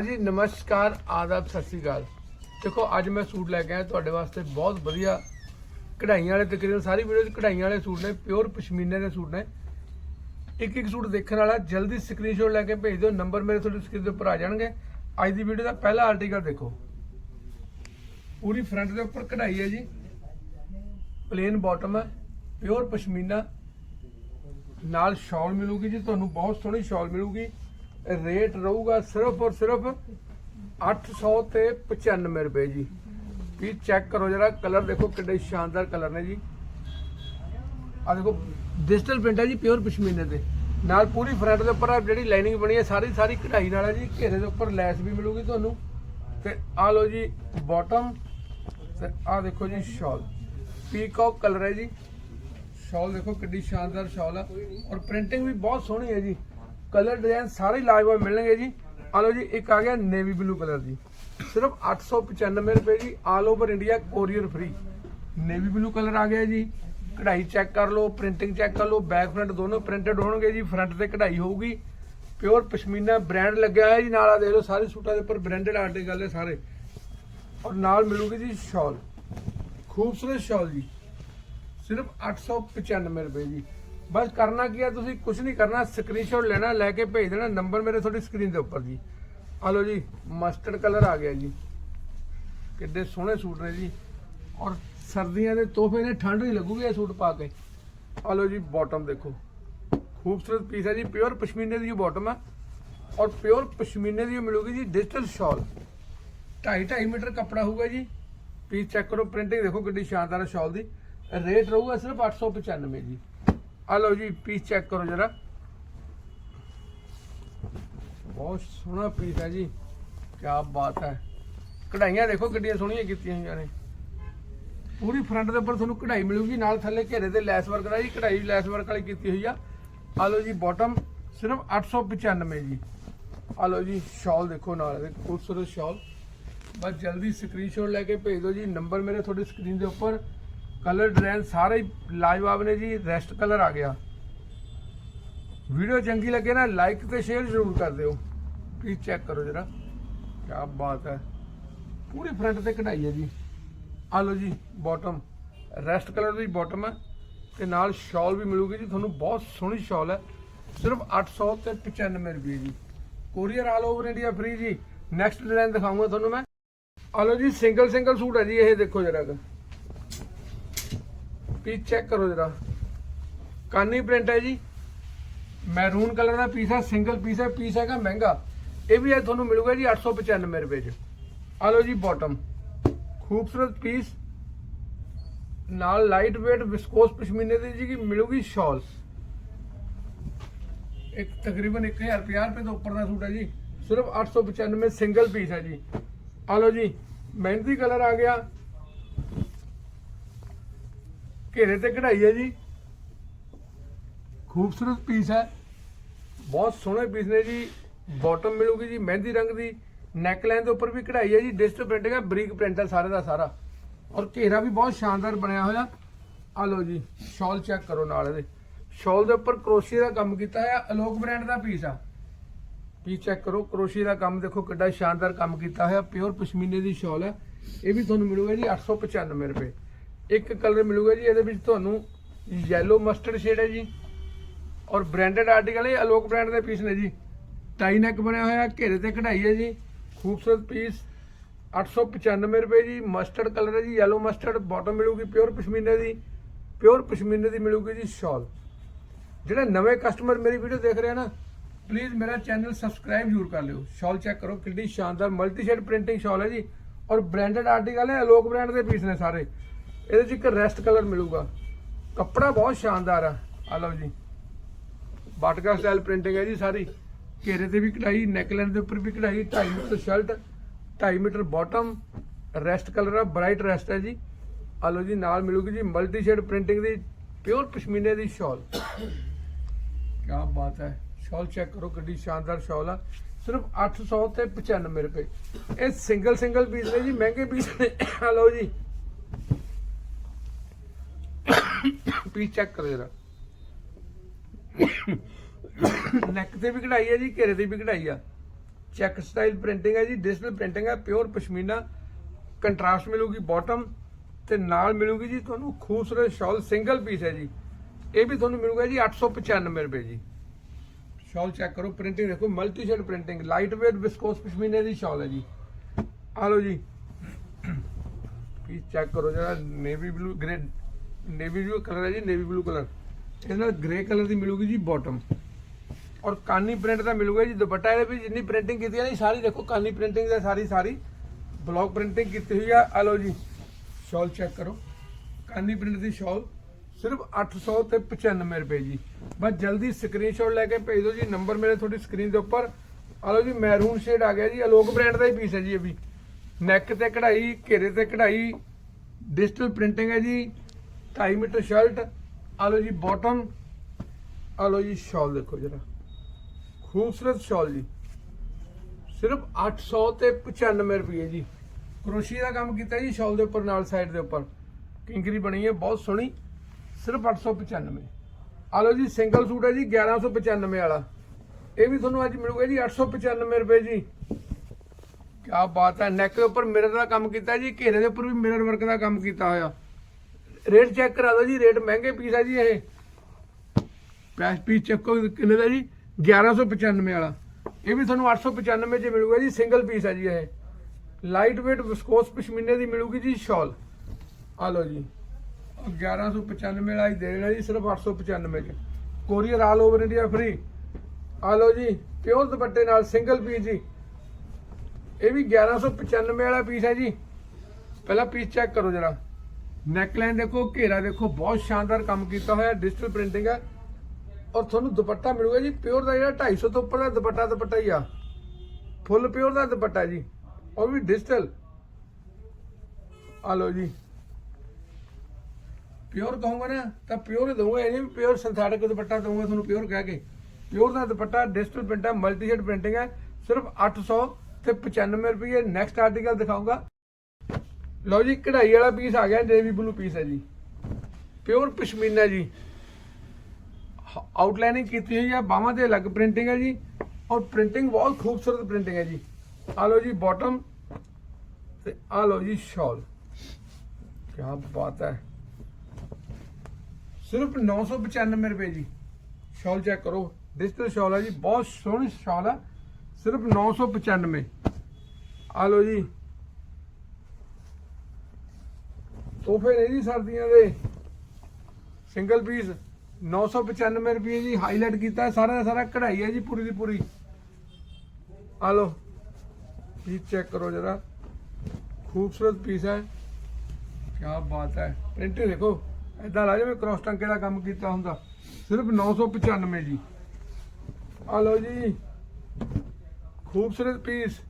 ਜੀ ਨਮਸਕਾਰ, ਆਦਾਬ, ਸਤਿ ਸ਼੍ਰੀ ਅਕਾਲ। ਦੇਖੋ, ਅੱਜ ਮੈਂ ਸੂਟ ਲੈ ਕੇ ਆਇਆ, ਤੁਹਾਡੇ ਵਾਸਤੇ ਬਹੁਤ ਵਧੀਆ ਕਢਾਈਆਂ ਵਾਲੇ, ਤਕਰੀਬਨ ਸਾਰੀ ਵੀਡੀਓ 'ਚ ਕਢਾਈਆਂ ਵਾਲੇ ਸੂਟ ਨੇ ਪਿਓਰ ਪਸ਼ਮੀਨੇ ਦੇ ਸੂਟ ਨੇ। ਇੱਕ ਇੱਕ ਸੂਟ ਦੇਖਣ ਵਾਲਾ, ਜਲਦੀ ਸਕਰੀਨਸ਼ਾਟ ਲੈ ਕੇ ਭੇਜ ਦਿਓ ਨੰਬਰ ਮੇਰੇ ਤੁਹਾਡੇ ਸਕਰੀਨ ਦੇ ਉੱਪਰ ਆ ਜਾਣਗੇ। ਅੱਜ ਦੀ ਵੀਡੀਓ ਦਾ ਪਹਿਲਾ ਆਰਟੀਕਲ ਦੇਖੋ। ਪੂਰੀ ਫਰੰਟ ਦੇ ਉੱਪਰ ਕਢਾਈ ਹੈ ਜੀ। ਪਲੇਨ ਬਾਟਮ ਹੈ ਪਿਓਰ ਪਸ਼ਮੀਨਾ। ਨਾਲ ਸ਼ਾਲ ਮਿਲੂਗੀ ਜੀ, ਤੁਹਾਨੂੰ ਬਹੁਤ ਸੋਹਣੀ ਸ਼ਾਲ ਮਿਲੂਗੀ। ਰੇਟ ਰਹੂਗਾ ਸਿਰਫ ਔਰ ਸਿਰਫ 800 ਤੇ 95 ਰੁਪਏ ਜੀ। ਵੀ ਚੈੱਕ ਕਰੋ ਜਰਾ ਕਲਰ ਦੇਖੋ ਕਿੰਨੇ ਸ਼ਾਨਦਾਰ ਕਲਰ ਨੇ ਜੀ। ਆ ਦੇਖੋ ਡਿਜੀਟਲ ਪ੍ਰਿੰਟ ਹੈ ਜੀ ਪਿਓਰ ਪਸ਼ਮੀਨੇ ਦੇ। ਨਾਲ ਪੂਰੀ ਫਰੰਟ ਦੇ ਉੱਪਰ ਜਿਹੜੀ ਲਾਈਨਿੰਗ ਬਣੀ ਹੈ, ਸਾਰੀ ਸਾਰੀ ਕਢਾਈ ਨਾਲ ਹੈ ਜੀ। ਘੇਰੇ ਦੇ ਉੱਪਰ ਲੈਸ ਵੀ ਮਿਲੂਗੀ ਤੁਹਾਨੂੰ। ਤੇ ਆ ਲਓ ਜੀ ਬਾਟਮ ਤੇ ਆ ਦੇਖੋ ਜੀ ਸ਼ਾਲ ਪੀਕੌਕ ਕਲਰ ਹੈ ਜੀ। ਸ਼ਾਲ ਦੇਖੋ ਕਿੰਨੀ ਸ਼ਾਨਦਾਰ ਸ਼ਾਲ ਆ। ਔਰ ਪ੍ਰਿੰਟਿੰਗ ਵੀ ਬਹੁਤ ਸੋਹਣੀ ਹੈ ਜੀ। ਕਲਰ ਡਿਜ਼ਾਈਨ ਸਾਰੇ ਹੀ ਲਾਜਵਾਬ ਮਿਲਣਗੇ ਜੀ। ਆ ਲਓ ਜੀ, ਇੱਕ ਆ ਗਿਆ ਨੇਵੀ ਬਲੂ ਕਲਰ ਜੀ। ਸਿਰਫ 895 ਰੁਪਏ ਜੀ all over India courier free navy blue colour ਆ ਗਿਆ ਜੀ। ਕਢਾਈ ਚੈੱਕ ਕਰ ਲਓ ਪ੍ਰਿੰਟਿੰਗ ਚੈੱਕ ਕਰ ਲਓ ਬੈਕ ਫਰੰਟ ਦੋਨੋਂ ਪ੍ਰਿੰਟਡ ਹੋਣਗੇ ਜੀ ਫਰੰਟ ਤੇ ਕਢਾਈ ਹੋਊਗੀ। ਪਿਓਰ ਪਸ਼ਮੀਨਾ ਬ੍ਰਾਂਡ ਲੱਗਿਆ ਹੋਇਆ ਜੀ, ਨਾਲ ਆ ਦੇਖ ਲਓ, ਸਾਰੇ ਸੂਟਾਂ ਦੇ ਉੱਪਰ ਬ੍ਰਾਂਡਡ ਆਰਟੀਕਲ ਹੈ ਸਾਰੇ। ਔਰ ਨਾਲ ਮਿਲੂਗੀ ਜੀ ਸ਼ਾਲ ਖੂਬਸੂਰਤ ਸ਼ਾਲ ਜੀ। ਸਿਰਫ 895 ਰੁਪਏ ਜੀ। ਬਸ ਕਰਨਾ ਕੀ ਹੈ ਤੁਸੀਂ ਕੁਝ ਨਹੀਂ ਕਰਨਾ ਸਕਰੀਨਸ਼ਾਟ ਲੈਣਾ, ਲੈ ਕੇ ਭੇਜ ਦੇਣਾ ਨੰਬਰ ਮੇਰੇ ਤੁਹਾਡੀ ਸਕਰੀਨ ਦੇ ਉੱਪਰ ਜੀ। ਆ ਲਓ ਜੀ ਮਸਟਰਡ ਕਲਰ ਆ ਗਿਆ ਜੀ। ਕਿੱਡੇ ਸੋਹਣੇ ਸੂਟ ਨੇ ਜੀ। ਔਰ ਸਰਦੀਆਂ ਦੇ ਤੋਹਫੇ ਨੇ, ਠੰਡ ਨਹੀਂ ਲੱਗੂਗੀ ਇਹ ਸੂਟ ਪਾ ਕੇ। ਆ ਲਓ ਜੀ ਬਾਟਮ ਦੇਖੋ। ਖੂਬਸੂਰਤ ਪੀਸ ਹੈ ਜੀ ਪਿਓਰ ਪਸ਼ਮੀਨੇ ਦੀ ਬਾਟਮ ਹੈ ਔਰ ਪਿਓਰ ਪਸ਼ਮੀਨੇ ਦੀ ਮਿਲੂਗੀ ਜੀ ਡਿਜੀਟਲ ਸ਼ਾਲ 2.5 2.5 ਮੀਟਰ ਕੱਪੜਾ ਹੋਊਗਾ ਜੀ। ਪੀਸ ਚੈੱਕ ਕਰੋ ਪ੍ਰਿੰਟਿੰਗ ਦੇਖੋ ਕਿੰਨੀ ਸ਼ਾਨਦਾਰ ਹੈ ਸ਼ਾਲ ਦੀ। ਰੇਟ ਰਹੂਗਾ ਸਿਰਫ 895 ਜੀ। ਆ ਲਓ ਜੀ ਪੀਸ ਚੈੱਕ ਕਰੋ ਜਰਾ। ਬਹੁਤ ਸੋਹਣਾ ਪੀਸ ਹੈ ਜੀ। ਕੀ ਬਾਤ ਹੈ। ਕਢਾਈਆਂ ਦੇਖੋ ਕਿੰਨੀਆਂ ਸੋਹਣੀਆਂ ਕੀਤੀਆਂ ਹੋਈਆਂ ਨੇ। ਪੂਰੀ ਫਰੰਟ ਦੇ ਉੱਪਰ ਤੁਹਾਨੂੰ ਕਢਾਈ ਮਿਲੂਗੀ, ਨਾਲ ਥੱਲੇ ਘੇਰੇ ਤੇ ਲੈਸ ਵਰਕ ਦਾ ਜੀ, ਕਢਾਈ ਲੈਸ ਵਰਕ ਵਾਲੀ ਕੀਤੀ ਹੋਈ ਆ। ਆ ਲਓ ਜੀ ਬਾਟਮ ਸਿਰਫ 895 ਜੀ। ਆ ਲਓ ਜੀ ਸ਼ਾਲ ਦੇਖੋ ਨਾਲ ਇਹਦੇ ਖੂਬਸੂਰਤ ਸ਼ਾਲ ਬਸ ਜਲਦੀ ਸਕਰੀਨਸ਼ਾਟ ਲੈ ਕੇ ਭੇਜ ਦਿਓ ਜੀ ਨੰਬਰ ਮੇਰੇ ਤੁਹਾਡੀ ਸਕਰੀਨ ਦੇ ਉੱਪਰ। ਕਲਰ ਡਿਜ਼ਾਈਨ ਸਾਰੇ ਹੀ ਲਾਜਵਾਬ ਨੇ ਜੀ, ਰੈਸਟ ਕਲਰ ਆ ਗਿਆ। ਵੀਡੀਓ ਚੰਗੀ ਲੱਗੇ ਨਾ ਲਾਈਕ ਤੇ ਸ਼ੇਅਰ ਜ਼ਰੂਰ ਕਰ ਦਿਓ। ਪਲੀਜ਼ ਚੈੱਕ ਕਰੋ ਜਰਾ। ਕੀ ਬਾਤ ਹੈ। ਪੂਰੀ ਫਰੰਟ ਤੇ ਕਢਾਈ ਹੈ ਜੀ। ਆ ਲਓ ਜੀ ਬਾਟਮ ਰੈਸਟ ਕਲਰ ਦੀ ਬਾਟਮ ਹੈ। ਤੇ ਨਾਲ ਸ਼ਾਲ ਵੀ ਮਿਲੂਗੀ ਜੀ। ਤੁਹਾਨੂੰ ਬਹੁਤ ਸੋਹਣੀ ਸ਼ਾਲ ਹੈ। ਸਿਰਫ 800 ਤੇ 95 ਰੁਪਏ ਜੀ। Courier all over India free ਜੀ। ਨੈਕਸਟ ਡਿਜ਼ਾਈਨ ਦਿਖਾਉਂਗਾ ਤੁਹਾਨੂੰ ਮੈਂ। ਆ ਲਓ ਜੀ ਸਿੰਗਲ ਸਿੰਗਲ ਸੂਟ ਹੈ ਜੀ। ਇਹ ਦੇਖੋ ਜਰਾ ਪੀਸ ਚੈੱਕ ਕਰੋ ਜਰਾ। ਕਾਨੀ ਪ੍ਰਿੰਟ ਹੈ ਜੀ। ਮੈਰੂਨ ਕਲਰ ਦਾ ਪੀਸ ਹੈ ਸਿੰਗਲ ਪੀਸ ਹੈ ਪੀਸ ਹੈਗਾ ਮਹਿੰਗਾ। ਇਹ ਵੀ ਹੈ ਤੁਹਾਨੂੰ ਮਿਲੂਗਾ ਜੀ 895 ਰੁਪਏ ਚ। ਆ ਲਓ ਜੀ ਬਾਟਮ ਖੂਬਸੂਰਤ ਪੀਸ ਨਾਲ ਲਾਈਟ weight ਵਿਸਕੋਸ ਪਸ਼ਮੀਨੇ ਦੀ ਜੀ ਕੀ ਮਿਲੂਗੀ ਸ਼ਾਲ ਇੱਕ ਤਕਰੀਬਨ 1050 ਰੁਪਏ ਤੋਂ ਉੱਪਰ ਦਾ ਸੂਟ ਹੈ ਜੀ। ਸਿਰਫ 895 ਸਿੰਗਲ ਪੀਸ ਹੈ ਜੀ। ਆ ਲਓ ਜੀ, ਮਹਿੰਦੀ ਕਲਰ ਆ ਗਿਆ। ਘੇਰੇ ਤੇ ਕਢਾਈ ਹੈ ਜੀ। ਖੂਬਸੂਰਤ ਪੀਸ ਹੈ। ਬਹੁਤ ਸੋਹਣੇ ਪੀਸ ਨੇ ਜੀ। ਬਾਟਮ ਮਿਲੂਗੀ ਜੀ ਮਹਿੰਦੀ ਰੰਗ ਦੀ। ਨੈਕ ਦੇ ਉੱਪਰ ਵੀ ਕਢਾਈ ਹੈ ਜੀ। ਡਿਸਟ ਪ੍ਰਿੰਟਿੰਗ ਹੈ ਬਰੀਕ ਪ੍ਰਿੰਟ ਹੈ ਸਾਰੇ ਦਾ ਸਾਰਾ। ਔਰ ਘੇਰਾ ਵੀ ਬਹੁਤ ਸ਼ਾਨਦਾਰ ਬਣਿਆ ਹੋਇਆ। ਆ ਲਓ ਜੀ ਸ਼ਾਲ ਚੈੱਕ ਕਰੋ ਨਾਲ ਇਹਦੇ। ਸ਼ਾਲ ਦੇ ਉੱਪਰ ਕਰੋਸ਼ੀਏ ਦਾ ਕੰਮ ਕੀਤਾ ਹੋਇਆ। ਅਲੋਕ ਬ੍ਰਾਂਡ ਦਾ ਪੀਸ ਆ। ਪੀਸ ਚੈੱਕ ਕਰੋ, ਕਰੋਸ਼ੀਏ ਦਾ ਕੰਮ ਦੇਖੋ ਕਿੱਡਾ ਸ਼ਾਨਦਾਰ ਕੰਮ ਕੀਤਾ ਹੋਇਆ। ਪਿਓਰ ਪਸ਼ਮੀਨੇ ਦੀ ਸ਼ਾਲ ਹੈ। ਇਹ ਵੀ ਤੁਹਾਨੂੰ ਮਿਲੂਗਾ ਜੀ 895 ਰੁਪਏ। ਇੱਕ ਕਲਰ ਮਿਲੂਗਾ ਜੀ, ਇਹਦੇ ਵਿੱਚ ਤੁਹਾਨੂੰ ਯੈਲੋ ਮਸਟਰਡ ਸ਼ੇਡ ਹੈ ਜੀ। ਔਰ ਬ੍ਰਾਂਡਡ ਆਰਟੀਕਲ ਇਹ ਅਲੋਕ ਬ੍ਰਾਂਡ ਦੇ ਪੀਸ ਨੇ ਜੀ। ਟਾਈ ਨੈਕ ਬਣਿਆ ਹੋਇਆ, ਘੇਰੇ ਤੇ ਕਢਾਈ ਹੈ ਜੀ। ਖੂਬਸੂਰਤ ਪੀਸ 895 ਰੁਪਏ ਜੀ। ਮਸਟਰਡ ਕਲਰ ਹੈ ਜੀ ਯੈਲੋ ਮਸਟਰਡ ਬਾਟਮ ਮਿਲੂਗੀ ਪਿਓਰ ਪਸ਼ਮੀਨੇ ਦੀ। ਪਿਓਰ ਪਸ਼ਮੀਨੇ ਦੀ ਮਿਲੂਗੀ ਜੀ ਸ਼ਾਲ ਜਿਹੜੇ ਨਵੇਂ ਕਸਟਮਰ ਮੇਰੀ ਵੀਡੀਓ ਦੇਖ ਰਹੇ ਆ ਨਾ ਪਲੀਜ਼ ਮੇਰਾ ਚੈਨਲ ਸਬਸਕ੍ਰਾਈਬ ਜ਼ਰੂਰ ਕਰ ਲਿਓ। ਸ਼ਾਲ ਚੈੱਕ ਕਰੋ ਕਿੰਨੀ ਸ਼ਾਨਦਾਰ ਮਲਟੀ ਸ਼ੇਡ ਪ੍ਰਿੰਟਿੰਗ ਸ਼ਾਲ ਹੈ ਜੀ। ਔਰ ਬ੍ਰਾਂਡਡ ਆਰਟੀਕਲ ਹੈ, ਅਲੋਕ ਬ੍ਰਾਂਡ ਦੇ ਪੀਸ ਨੇ ਸਾਰੇ। ਇਹਦੇ 'ਚ ਇੱਕ ਰੈਸਟ ਕਲਰ ਮਿਲੂਗਾ। ਕੱਪੜਾ ਬਹੁਤ ਸ਼ਾਨਦਾਰ ਆ। ਆ ਲਓ ਜੀ। ਬਾਟਕਾ ਸਟਾਈਲ ਪ੍ਰਿੰਟਿੰਗ ਹੈ ਜੀ ਸਾਰੀ। ਘੇਰੇ ਤੇ ਵੀ ਕਢਾਈ ਨੈਕਲਾਈਨ ਦੇ ਉੱਪਰ ਵੀ ਕਢਾਈ 2.5 metre shirt 2.5 metre bottom rest colour ਆ ਬ੍ਰਾਈਟ ਰੈਸਟ ਹੈ ਜੀ। ਆ ਲਓ ਜੀ, ਨਾਲ ਮਿਲੂਗੀ ਜੀ ਮਲਟੀ ਸ਼ੇਡ ਪ੍ਰਿੰਟਿੰਗ ਦੀ ਪਿਓਰ ਪਸ਼ਮੀਨੇ ਦੀ ਸ਼ਾਲ ਕੀ ਬਾਤ ਹੈ। ਸ਼ਾਲ ਚੈੱਕ ਕਰੋ ਕਿੰਨੀ ਸ਼ਾਨਦਾਰ ਸ਼ਾਲ ਆ। ਸਿਰਫ 800 ਤੇ 95 ਰੁਪਏ। ਇਹ ਸਿੰਗਲ ਸਿੰਗਲ ਪੀਸ ਨੇ ਜੀ, ਮਹਿੰਗੇ ਪੀਸ ਨੇ। ਆ ਲਓ ਜੀ। ਪੀਸ ਚੈੱਕ ਕਰੋ ਜਰਾ ਨੈਕ ਤੇ ਵੀ ਕਢਾਈ ਹੈ ਜੀ, ਘੇਰੇ ਤੇ ਵੀ ਕਢਾਈ ਆ। ਚੈੱਕ ਸਟਾਈਲ ਪ੍ਰਿੰਟਿੰਗ ਹੈ ਜੀ ਡਿਜੀਟਲ ਪ੍ਰਿੰਟਿੰਗ ਹੈ ਪਿਓਰ ਪਸ਼ਮੀਨਾ। ਕੰਟਰਾਸਟ ਮਿਲੂਗੀ ਬਾਟਮ ਤੇ ਨਾਲ ਮਿਲੂਗੀ ਜੀ ਤੁਹਾਨੂੰ ਖੂਬਸੂਰਤ ਸ਼ਾਲ, ਸਿੰਗਲ ਪੀਸ ਹੈ ਜੀ। ਇਹ ਵੀ ਤੁਹਾਨੂੰ ਮਿਲੂਗਾ ਜੀ 895 ਰੁਪਏ ਜੀ। ਸ਼ਾਲ ਚੈੱਕ ਕਰੋ, ਪ੍ਰਿੰਟਿੰਗ ਦੇਖੋ multi shade printing, light weight viscose ਪਸ਼ਮੀਨੇ ਦੀ ਸ਼ਾਲ ਹੈ ਜੀ। ਆ ਲਓ ਜੀ। ਪੀਸ ਚੈੱਕ ਕਰੋ ਜਿਹੜਾ navy blue grey navy blue colour ਹੈ ਜੀ ਨੇਵੀ ਬਲੂ ਕਲਰ ਇਹਦੇ ਨਾਲ ਗ੍ਰੇ ਕਲਰ ਦੀ ਮਿਲੂਗੀ ਜੀ ਬਾਟਮ ਔਰ ਕਾਨੀ ਪ੍ਰਿੰਟ ਦਾ ਮਿਲੂਗਾ ਜੀ ਦੁਪੱਟਾ ਇਹਦੇ ਵੀ ਜਿੰਨੀ ਪ੍ਰਿੰਟਿੰਗ ਕੀਤੀ ਹੈ ਨਾ ਜੀ, ਸਾਰੀ ਦੇਖੋ ਕਾਨੀ ਪ੍ਰਿੰਟਿੰਗ ਦਾ ਸਾਰੀ ਸਾਰੀ। ਬਲੌਕ ਪ੍ਰਿੰਟਿੰਗ ਕੀਤੀ ਹੋਈ ਆ ਆ ਲਓ ਜੀ ਸ਼ਾਲ ਚੈੱਕ ਕਰੋ। ਕਾਨੀ ਪ੍ਰਿੰਟ ਦੀ ਸ਼ਾਲ ਸਿਰਫ 800 ਤੇ 95 ਰੁਪਏ ਜੀ। ਬਸ ਜਲਦੀ ਸਕਰੀਨਸ਼ਾਟ ਲੈ ਕੇ ਭੇਜ ਦਿਓ ਜੀ ਨੰਬਰ ਮੇਰੇ ਤੁਹਾਡੀ ਸਕਰੀਨ ਦੇ ਉੱਪਰ। ਆ ਲਓ ਜੀ ਮੈਰੂਨ ਸ਼ੇਡ ਆ ਗਿਆ ਜੀ ਅਲੋਕ ਬ੍ਰਾਂਡ ਦਾ ਹੀ ਪੀਸ ਹੈ ਜੀ ਇਹ ਵੀ। ਨੈਕ ਤੇ ਕਢਾਈ ਘੇਰੇ ਤੇ ਕਢਾਈ ਡਿਜੀਟਲ ਪ੍ਰਿੰਟਿੰਗ ਹੈ ਜੀ। 2.5 ਮੀਟਰ ਸ਼ਰਟ ਆ ਲਓ ਜੀ ਬਾਟਮ ਆ ਲਓ ਜੀ ਸ਼ਾਲ ਦੇਖੋ ਜਰਾ। ਖੂਬਸੂਰਤ ਸ਼ਾਲ ਜੀ। ਸਿਰਫ 800 ਤੇ 95 ਰੁਪਏ ਜੀ। ਕਰੋਸ਼ੀਏ ਦਾ ਕੰਮ ਕੀਤਾ ਜੀ ਸ਼ਾਲ ਦੇ ਉੱਪਰ, ਨਾਲ ਸਾਈਡ ਦੇ ਉੱਪਰ। ਕਿੰਗਰੀ ਬਣੀ ਹੈ, ਬਹੁਤ ਸੋਹਣੀ। ਸਿਰਫ 895 ਆ ਲਓ ਜੀ ਸਿੰਗਲ ਸੂਟ ਹੈ ਜੀ 1195 ਵਾਲਾ। ਇਹ ਵੀ ਤੁਹਾਨੂੰ ਅੱਜ ਮਿਲੂਗਾ ਜੀ 895 ਰੁਪਏ ਜੀ। ਕੀ ਬਾਤ ਹੈ ਨੈਕ ਦੇ ਉੱਪਰ ਮਿਰਰ ਦਾ ਕੰਮ ਕੀਤਾ ਜੀ, ਘੇਰੇ ਦੇ ਉੱਪਰ ਵੀ ਮਿਰਰ ਵਰਕ ਦਾ ਕੰਮ ਕੀਤਾ ਹੋਇਆ। ਰੇਟ ਚੈੱਕ ਕਰਾ ਦਿਓ ਜੀ, ਰੇਟ ਮਹਿੰਗੇ ਪੀਸ ਹੈ ਜੀ ਇਹ। ਪ੍ਰਾਈਸ ਪੀਸ ਚੱਕੋ ਕਿੰਨੇ ਦਾ ਜੀ? 1195 ਵਾਲਾ। ਇਹ ਵੀ ਤੁਹਾਨੂੰ 895 ਚ ਮਿਲੂਗਾ ਜੀ ਸਿੰਗਲ ਪੀਸ ਹੈ ਜੀ ਇਹ। ਲਾਈਟ weight ਵਿਸਕੋਸ ਪਸ਼ਮੀਨੇ ਦੀ ਮਿਲੂਗੀ ਜੀ ਸ਼ਾਲ ਆ ਲਓ ਜੀ। ਉਹ 1195 ਵਾਲਾ ਹੀ ਦੇ ਦੇਣਾ ਜੀ, ਸਿਰਫ 895 ਚ। Courier all over India free ਆ ਲਓ ਜੀ ਪਿਓਰ ਦੁਪੱਟੇ ਨਾਲ ਸਿੰਗਲ ਪੀਸ ਜੀ। ਇਹ ਵੀ 1195 ਵਾਲਾ ਪੀਸ ਹੈ ਜੀ। ਪਹਿਲਾਂ ਪੀਸ ਚੈੱਕ ਕਰੋ ਜਰਾ। ਨੈਕਲਾਈਨ ਦੇਖੋ, ਘੇਰਾ ਦੇਖੋ, ਬਹੁਤ ਸ਼ਾਨਦਾਰ ਕੰਮ ਕੀਤਾ ਹੋਇਆ ਡਿਜੀਟਲ ਪ੍ਰਿੰਟਿੰਗ ਹੈ। ਔਰ ਤੁਹਾਨੂੰ ਦੁਪੱਟਾ ਮਿਲੂਗਾ ਜੀ ਪਿਓਰ ਦਾ ਜਿਹੜਾ 250 ਤੋਂ ਉੱਪਰ ਦਾ ਦੁਪੱਟਾ ਦੁਪੱਟਾ ਹੀ ਆ। ਫੁੱਲ ਪਿਓਰ ਦਾ ਦੁਪੱਟਾ ਜੀ, ਉਹ ਵੀ ਡਿਜੀਟਲ ਆ ਲਓ ਜੀ। ਪਿਓਰ ਕਹੂੰਗਾ ਨਾ, ਤਾਂ ਪਿਓਰ ਹੀ ਦਊਂਗਾ, ਇਹ ਨਹੀਂ ਪਿਓਰ ਸਿੰਥੈਟਿਕ ਦੁਪੱਟਾ ਦਊਂਗਾ ਤੁਹਾਨੂੰ ਪਿਓਰ ਕਹਿ ਕੇ। ਪਿਓਰ ਦਾ ਦੁਪੱਟਾ ਡਿਜੀਟਲ ਪ੍ਰਿੰਟ ਹੈ ਮਲਟੀ ਸ਼ੇਡ ਪ੍ਰਿੰਟਿੰਗ ਹੈ, ਸਿਰਫ 800 ਤੇ 95 ਰੁਪਏ ਨੈਕਸਟ ਆਰਟੀਕਲ ਦਿਖਾਊਂਗਾ। ਲਓ ਜੀ, ਕਢਾਈ ਵਾਲਾ ਪੀਸ ਆ ਗਿਆ, ਨੇਵੀ ਬਲੂ ਪੀਸ ਹੈ ਜੀ। ਪਿਓਰ ਪਸ਼ਮੀਨਾ ਜੀ। ਆਊਟਲਾਈਨਿੰਗ ਕੀਤੀ ਹੋਈ ਹੈ ਬਾਹਾਂ ਤੇ ਅਲੱਗ ਪ੍ਰਿੰਟਿੰਗ ਹੈ ਜੀ, ਔਰ ਪ੍ਰਿੰਟਿੰਗ ਬਹੁਤ ਖੂਬਸੂਰਤ ਪ੍ਰਿੰਟਿੰਗ ਹੈ ਜੀ। ਆ ਲਓ ਜੀ ਬਾਟਮ ਤੇ ਆ ਲਓ ਜੀ ਸ਼ਾਲ ਕੀ ਬਾਤ ਹੈ। ਸਿਰਫ 995 ਰੁਪਏ ਜੀ। ਸ਼ਾਲ ਚੈੱਕ ਕਰੋ। ਡਿਜੀਟਲ ਸ਼ਾਲ ਹੈ ਜੀ, ਬਹੁਤ ਸੋਹਣੀ ਸ਼ਾਲ ਹੈ। ਸਿਰਫ 995 ਆ ਲਓ ਜੀ ਤੋਹਫੇ ਨੇ ਜੀ ਸਰਦੀਆਂ ਦੇ। ਸਿੰਗਲ ਪੀਸ 995 ਰੁਪਏ ਜੀ ਹਾਈਲਾਈਟ ਕੀਤਾ ਹੈ, ਸਾਰਾ ਦਾ ਸਾਰਾ ਕਢਾਈ ਹੈ ਜੀ ਪੂਰੀ ਦੀ ਪੂਰੀ। ਆ ਲਓ ਪੀਸ ਚੈੱਕ ਕਰੋ ਜਰਾ। ਖੂਬਸੂਰਤ ਪੀਸ ਹੈ। ਕੀ ਬਾਤ ਹੈ। ਪ੍ਰਿੰਟ ਦੇਖੋ ਐਦਾਂ ਲਾ ਜਿਵੇਂ ਕ੍ਰੋਸ ਟੰਕੇ ਦਾ ਕੰਮ ਕੀਤਾ ਹੁੰਦਾ। ਸਿਰਫ 995 ਜੀ। ਆ ਲਓ ਜੀ। ਖੂਬਸੂਰਤ ਪੀਸ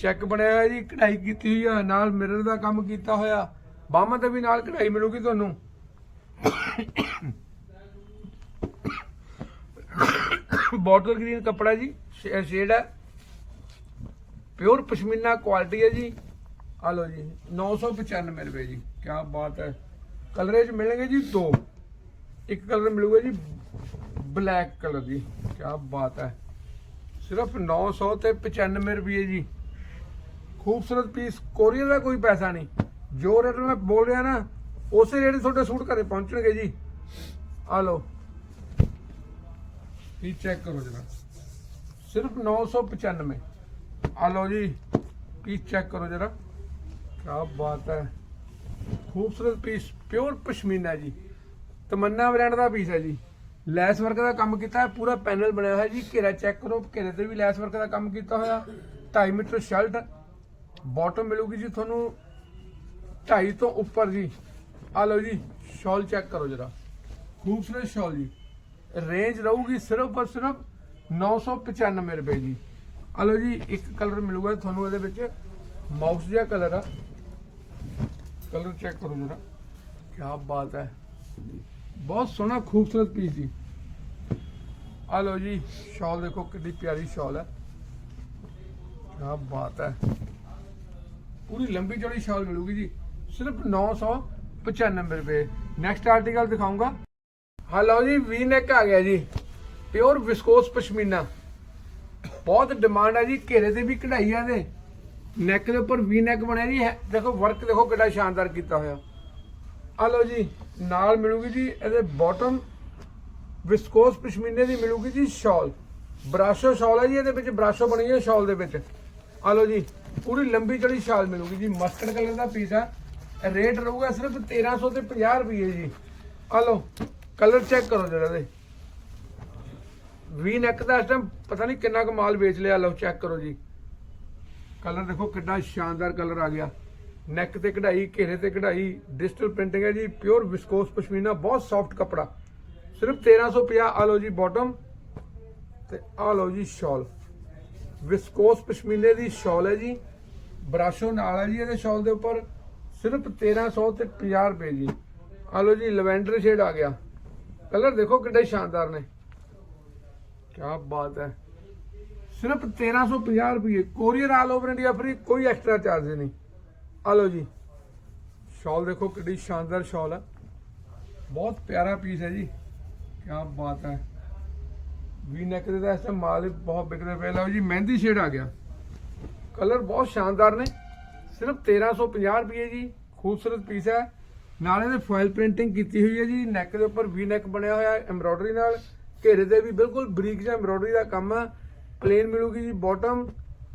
ਚੈੱਕ ਬਣਿਆ ਹੋਇਆ ਜੀ, ਕਢਾਈ ਕੀਤੀ ਹੋਈ ਆ, ਨਾਲ ਮਿਰਰ ਦਾ ਕੰਮ ਕੀਤਾ ਹੋਇਆ। ਬਾਹਾਂ ਤੇ ਵੀ ਨਾਲ ਕਢਾਈ ਮਿਲੂਗੀ ਤੁਹਾਨੂੰ। ਬੋਟਲ ਗ੍ਰੀਨ ਕੱਪੜਾ ਜੀ ਸ਼ੇਡ ਹੈ। ਪਿਓਰ ਪਸ਼ਮੀਨਾ ਕੁਆਲਿਟੀ ਹੈ ਜੀ। ਆ ਲਓ ਜੀ 995 ਰੁਪਏ ਜੀ ਕੀ ਬਾਤ ਹੈ। ਕਲਰੇ ਚ ਮਿਲਣਗੇ ਜੀ ਦੋ। ਇੱਕ ਕਲਰ ਮਿਲੂਗਾ ਜੀ ਬਲੈਕ ਕਲਰ ਦੀ ਕੀ ਬਾਤ ਹੈ। ਸਿਰਫ 900 ਤੇ 95 ਰੁਪਏ ਜੀ। ਖੂਬਸੂਰਤ ਪੀਸ ਕੋਰੀਅਰ ਦਾ ਕੋਈ ਪੈਸਾ ਨਹੀਂ। ਜੋ ਰੇਟ ਮੈਂ ਬੋਲ ਰਿਹਾ ਨਾ, ਉਸੇ ਰੇਟ ਤੁਹਾਡੇ ਸੂਟ ਘਰੇ ਪਹੁੰਚਣਗੇ ਜੀ। ਆ ਲਓ। ਇਹ ਚੈੱਕ ਕਰੋ ਜਰਾ। ਸਿਰਫ 995 ਆ ਲਓ ਜੀ। ਪੀਸ ਚੈੱਕ ਕਰੋ ਜਰਾ। ਕੀ ਬਾਤ ਹੈ। ਖੂਬਸੂਰਤ ਪੀਸ ਪਿਓਰ ਪਸ਼ਮੀਨਾ ਜੀ। ਤਮੰਨਾ ਬ੍ਰਾਂਡ ਦਾ ਪੀਸ ਹੈ ਜੀ। ਲੈਸ ਵਰਕ ਦਾ ਕੰਮ ਕੀਤਾ ਹੈ ਪੂਰਾ ਪੈਨਲ ਬਣਿਆ ਹੋਇਆ ਜੀ। ਘੇਰਾ ਚੈੱਕ ਕਰੋ, ਘੇਰੇ ਤੇ ਵੀ ਲੈਸ ਵਰਕ ਦਾ ਕੰਮ ਕੀਤਾ ਹੋਇਆ। 2.5 ਮੀਟਰ ਸ਼ਰਟ ਬਾਟਮ ਮਿਲੂਗੀ ਜੀ ਤੁਹਾਨੂੰ 2.5 ਤੋਂ ਉੱਪਰ ਜੀ। ਆ ਲਓ ਜੀ ਸ਼ਾਲ ਚੈੱਕ ਕਰੋ ਜਰਾ। ਖੂਬਸੂਰਤ ਸ਼ਾਲ ਜੀ। ਰੇਂਜ ਰਹੂਗੀ ਸਿਰਫ ਔਰ ਸਿਰਫ 995 ਰੁਪਏ ਜੀ। ਆ ਲਓ ਜੀ, ਇੱਕ ਕਲਰ ਮਿਲੂਗਾ ਤੁਹਾਨੂੰ ਇਹਦੇ ਵਿੱਚ। ਮਾਊਸ ਜਿਹਾ ਕਲਰ ਆ। ਕਲਰ ਚੈੱਕ ਕਰੋ ਜਰਾ। ਕੀ ਬਾਤ ਹੈ। ਬਹੁਤ ਸੋਹਣਾ, ਖੂਬਸੂਰਤ ਪੀਸ ਜੀ। ਆ ਲਓ ਜੀ ਸ਼ਾਲ ਦੇਖੋ ਕਿੰਨੀ ਪਿਆਰੀ ਸ਼ਾਲ ਹੈ। ਕੀ ਬਾਤ ਹੈ। ਪੂਰੀ ਲੰਬੀ ਚੌੜੀ ਸ਼ਾਲ ਮਿਲੂਗੀ ਜੀ। ਸਿਰਫ 995 ਰੁਪਏ। ਨੈਕਸਟ ਆਰਟੀਕਲ ਦਿਖਾਉਂਗਾ ਹਾਂ, ਲਓ ਜੀ, ਵੀ ਨੈਕ ਆ ਗਿਆ ਜੀ। Pure viscose pashmina. ਬਹੁਤ ਡਿਮਾਂਡ ਹੈ ਜੀ, ਘੇਰੇ ਤੇ ਵੀ ਕਢਾਈ ਆ ਦੇ ਨੈਕ ਦੇ ਉੱਪਰ ਵੀ ਨੈਕ ਬਣਿਆ ਜੀ। ਹੈ, ਦੇਖੋ ਵਰਕ ਦੇਖੋ ਕਿੰਨਾ ਸ਼ਾਨਦਾਰ ਕੀਤਾ ਹੋਇਆ। ਆ ਲਓ ਜੀ, ਨਾਲ ਮਿਲੂਗੀ ਜੀ, ਇਹਦੇ ਬਾਟਮ ਵਿਸਕੋਸ ਪਸ਼ਮੀਨੇ ਦੀ ਮਿਲੂਗੀ ਜੀ ਸ਼ਾਲ। ਬਰਾਸ਼ੋ ਸ਼ਾਲ ਹੈ ਜੀ, ਇਹਦੇ ਵਿੱਚ ਬਰਾਸ਼ੋ ਬਣੀ ਹੈ ਸ਼ਾਲ ਦੇ ਵਿੱਚ। ਆ ਲਓ ਜੀ ਪੂਰੀ ਲੰਬੀ ਚੜੀ ਸ਼ਾਲ ਮਿਲੂਗੀ ਜੀ। ਮਸਟਰਡ ਕਲਰ ਦਾ ਪੀਸ ਆ। ਰੇਟ ਰਹੂਗਾ ਸਿਰਫ 1300 ਤੇ 50 ਰੁਪਏ ਜੀ। ਆ ਲਓ ਕਲਰ ਚੈੱਕ ਕਰੋ ਜਰਾ ਦੇ ਵੀ ਨੈਕ ਦਾ ਇਸ ਟਾਈਮ ਪਤਾ ਨਹੀਂ ਕਿੰਨਾ ਕੁ ਮਾਲ ਵੇਚ ਲਿਆ। ਲਓ ਚੈੱਕ ਕਰੋ ਜੀ। ਕਲਰ ਦੇਖੋ ਕਿੰਨਾ ਸ਼ਾਨਦਾਰ ਕਲਰ ਆ ਗਿਆ। ਨੈਕ ਤੇ ਕਢਾਈ, ਘੇਰੇ ਤੇ ਕਢਾਈ ਡਿਜੀਟਲ ਪ੍ਰਿੰਟਿੰਗ ਹੈ ਜੀ। ਪਿਓਰ ਵਿਸਕੋਸ ਪਸ਼ਮੀਨਾ, ਬਹੁਤ ਸੌਫਟ ਕਪੜਾ। ਸਿਰਫ 1350 ਆ ਲਓ ਜੀ ਬਾਟਮ ਤੇ ਆ ਲਓ ਜੀ ਸ਼ਾਲ ਵਿਸਕੋਸ ਪਸ਼ਮੀਨੇ ਦੀ ਸ਼ਾਲ ਹੈ ਜੀ। ਬਰਾਸ਼ੋ ਨਾਲ ਹੈ ਜੀ ਇਹਦੇ ਸ਼ਾਲ ਦੇ ਉੱਪਰ। ਸਿਰਫ 1300 ਤੇ 50 ਰੁਪਏ ਜੀ। ਆ ਲਓ ਜੀ, ਲਵੈਂਡਰ ਸ਼ੇਡ ਆ ਗਿਆ। ਕਲਰ ਦੇਖੋ ਕਿੰਨੇ ਸ਼ਾਨਦਾਰ ਨੇ। ਕੀ ਬਾਤ ਹੈ। ਸਿਰਫ 1350 ਰੁਪਏ। Courier all over India free ਕੋਈ ਐਕਸਟਰਾ ਚਾਰਜ ਨਹੀਂ। ਆ ਲਓ ਜੀ। ਸ਼ਾਲ ਦੇਖੋ ਕਿੰਨੀ ਸ਼ਾਨਦਾਰ ਸ਼ਾਲ ਹੈ। ਬਹੁਤ ਪਿਆਰਾ ਪੀਸ ਹੈ ਜੀ। ਕੀ ਬਾਤ ਹੈ। ਵੀ ਨੈਕ ਦੇ ਤਾਂ ਇਸ ਟਾਈਮ ਮਾਲ ਬਹੁਤ ਵਿਕਦੇ ਪਏ ਲਓ ਜੀ, ਮਹਿੰਦੀ ਸ਼ੇਡ ਆ ਗਿਆ। ਕਲਰ ਬਹੁਤ ਸ਼ਾਨਦਾਰ ਨੇ। ਸਿਰਫ 1350 ਰੁਪਏ ਜੀ। ਖੂਬਸੂਰਤ ਪੀਸ ਹੈ। ਨਾਲ ਇਹਦੇ ਫੋਇਲ ਪ੍ਰਿੰਟਿੰਗ ਕੀਤੀ ਹੋਈ ਹੈ ਜੀ। ਨੈਕ ਦੇ ਉੱਪਰ ਵੀ ਨੈਕ ਬਣਿਆ ਹੋਇਆ ਹੈ ਐਮਬ੍ਰੋਇਡਰੀ ਨਾਲ। ਘੇਰੇ ਦੇ ਵੀ ਬਿਲਕੁਲ ਬਰੀਕ ਜਿਹਾ ਐਮਬ੍ਰੋਇਡਰੀ ਦਾ ਕੰਮ ਹੈ। ਪਲੇਨ ਮਿਲੂਗੀ ਜੀ ਬਾਟਮ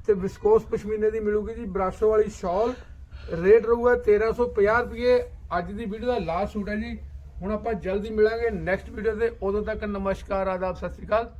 ਤੇ ਵਿਸਕੋਸ ਪਸ਼ਮੀਨੇ ਦੀ ਮਿਲੂਗੀ ਜੀ। ਬਰਾਸ਼ੋ ਵਾਲੀ ਸ਼ਾਲ ਰੇਟ ਰਹੂਗਾ 1350 ਰੁਪਏ। ਅੱਜ ਦੀ ਵੀਡੀਓ ਦਾ ਲਾਸਟ ਸੂਟ ਹੈ ਜੀ। ਹੁਣ ਆਪਾਂ ਜਲਦੀ ਮਿਲਾਂਗੇ ਨੈਕਸਟ ਵੀਡੀਓ ਤੇ। ਉਦੋਂ ਤੱਕ ਨਮਸਕਾਰ ਆਦਾਬ ਸਤਿ ਸ਼੍ਰੀ ਅਕਾਲ।